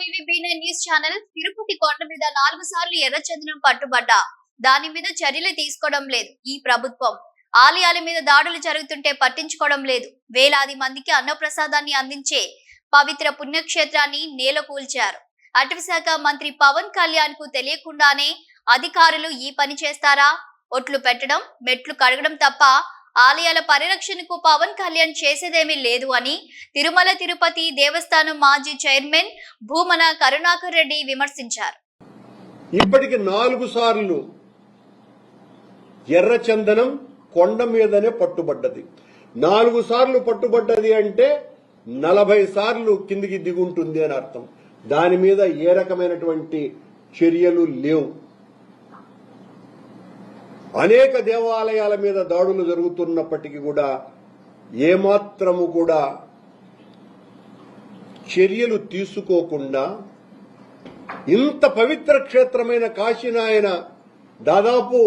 News channel Tirupati కొండ మీద నాలుగు సార్లు ఎర్రచందనం పట్టుబడ్డా. దాని మీద చర్యలు తీసుకోవడం లేదు ఈ ప్రభుత్వం. ఆలయాల మీద దాడులు జరుగుతుంటే పట్టించుకోవడం లేదు. వేలాది మందికి అన్నప్రసాదాన్ని అందించే పవిత్ర పుణ్యక్షేత్రాన్ని నేలకూల్చారు అటవీశాఖ మంత్రి పవన్ కళ్యాణ్కు తెలియకుండానే అధికారులు ఈ పని చేస్తారా? ఒట్లు పెట్టడం మెట్లు కడగడం తప్ప ఆలయాల పరిరక్షణకు పవన్ కళ్యాణ్ చేసేదేమీ లేదు అని తిరుమల తిరుపతి దేవస్థానం మాజీ చైర్మన్ భూమన కరుణాకర్ రెడ్డి విమర్శించారు. ఇప్పటికి నాలుగు సార్లు ఎర్రచందనం కొండ మీదనే పట్టుబడ్డది. నాలుగు సార్లు పట్టుబడ్డది అంటే నలభై సార్లు కిందికి దిగుంటుంది అని అర్థం. దాని మీద ఏ రకమైనటువంటి చర్యలు లేవు. అనేక దేవాలయాల మీద దాడులు జరుగుతున్నప్పటికీ కూడా ఏమాత్రము కూడా చర్యలు తీసుకోకుండా ఇంత పవిత్ర క్షేత్రమైన కాశీనాయన దాదాపు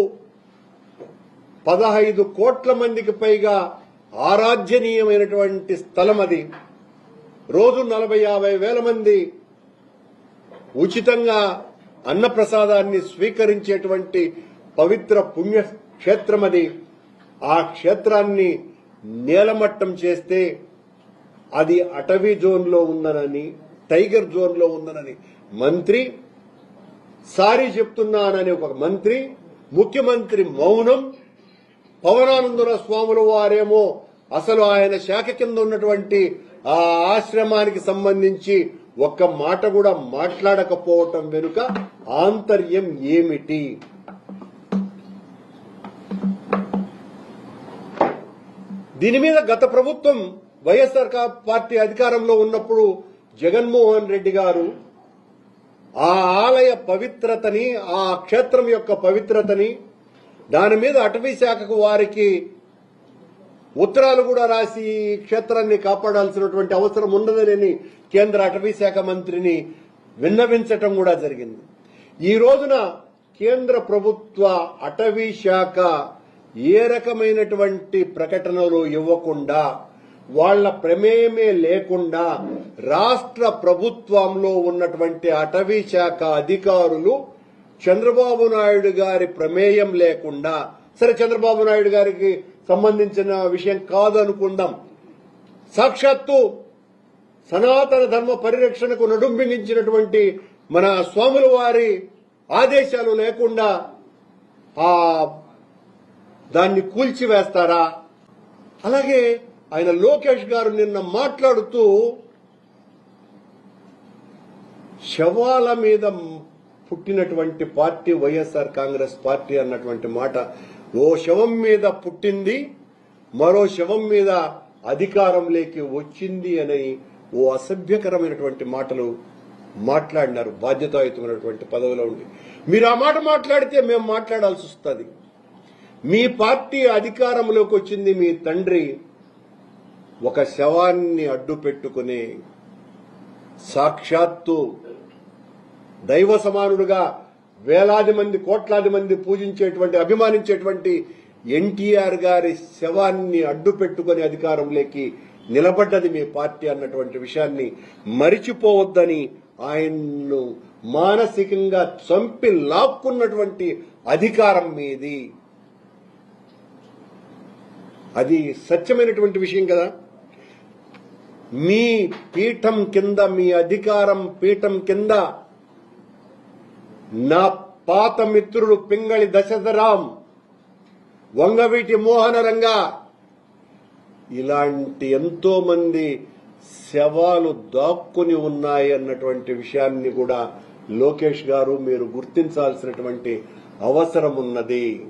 పదహైదు కోట్ల మందికి పైగా ఆరాధ్యనీయమైనటువంటి స్థలం అది. రోజు నలభై యాభై వేల మంది ఉచితంగా అన్నప్రసాదాన్ని స్వీకరించేటువంటి పవిత్ర పుణ్య క్షేత్రం అది ఆ క్షేత్రాన్ని నేలమట్టం చేస్తే అది అటవీ జోన్లో ఉందనని టైగర్ జోన్లో ఉందనని మంత్రి సారీ చెప్తున్నానని ఒక మంత్రి ముఖ్యమంత్రి మౌనం పవనానందుల స్వాముల వారేమో అసలు ఆయన శాఖ కింద ఉన్నటువంటి ఆ ఆశ్రమానికి సంబంధించి ఒక్క మాట కూడా మాట్లాడకపోవటం వెనుక ఆంతర్యం ఏమిటి? దీని మీద గత ప్రభుత్వం వైఎస్ఆర్ పార్టీ అధికారంలో ఉన్నప్పుడు జగన్మోహన్ రెడ్డి గారు ఆ ఆలయ పవిత్రతని ఆ క్షేత్రం యొక్క పవిత్రతని దాని మీద అటవీ శాఖకు వారికి ఉత్తరాలు కూడా రాసి క్షేత్రాన్ని కాపాడాల్సినటువంటి అవసరం ఉన్నదని కేంద్ర అటవీ శాఖ మంత్రిని విన్నవించటం కూడా జరిగింది. ఈ రోజున కేంద్ర ప్రభుత్వ అటవీ శాఖ ఏ రకమైనటువంటి ప్రకటనలు ఇవ్వకుండా వాళ్ళ ప్రమేయమే లేకుండా రాష్ట్ర ప్రభుత్వంలో ఉన్నటువంటి అటవీ శాఖ అధికారులు చంద్రబాబు నాయుడు గారి ప్రమేయం లేకుండా సరే చంద్రబాబు నాయుడు గారికి సంబంధించిన విషయం కాదనుకుందాం. సాక్షాత్తు సనాతన ధర్మ పరిరక్షణకు నడుంబించినటువంటి మన స్వాముల వారి ఆదేశాలు లేకుండా ఆ దాన్ని కూల్చివేస్తారా? అలాగే ఆయన లోకేష్ గారు నిన్న మాట్లాడుతూ శవాల మీద పుట్టినటువంటి పార్టీ వైఎస్ఆర్ కాంగ్రెస్ పార్టీ అన్నటువంటి మాట ఓ శవం మీద పుట్టింది మరో శవం మీద అధికారంలోకి వచ్చింది అని ఓ అసభ్యకరమైనటువంటి మాటలు మాట్లాడినారు బాధ్యతాయుతమైనటువంటి పదవిలో ఉండి. మీరు ఆ మాట మాట్లాడితే మేము మాట్లాడాల్సి వస్తుంది. మీ పార్టీ అధికారంలోకి వచ్చింది మీ తండ్రి ఒక శవాన్ని అడ్డు పెట్టుకుని సాక్షాత్తు దైవ సమానుడుగా వేలాది మంది కోట్లాది మంది పూజించేటువంటి అభిమానించేటువంటి ఎన్టీఆర్ గారి శవాన్ని అడ్డు పెట్టుకుని అధికారంలోకి నిలబడ్డది మీ పార్టీ అన్నటువంటి విషయాన్ని మరిచిపోవద్దని ఆయన్ను మానసికంగా చంపి లాక్కున్నటువంటి అధికారం మీది. అది సత్యమైనటువంటి విషయం కదా. మీ పీఠం కింద మీ అధికారం పీఠం కింద నా పాత మిత్రుడు పింగళి దశరథరాం వంగవీటి మోహనరంగా ఇలాంటి ఎంతో మంది శవాలు దాక్కుని ఉన్నాయి అన్నటువంటి విషయాన్ని కూడా లోకేష్ గారు మీరు గుర్తించాల్సినటువంటి అవసరం ఉన్నది.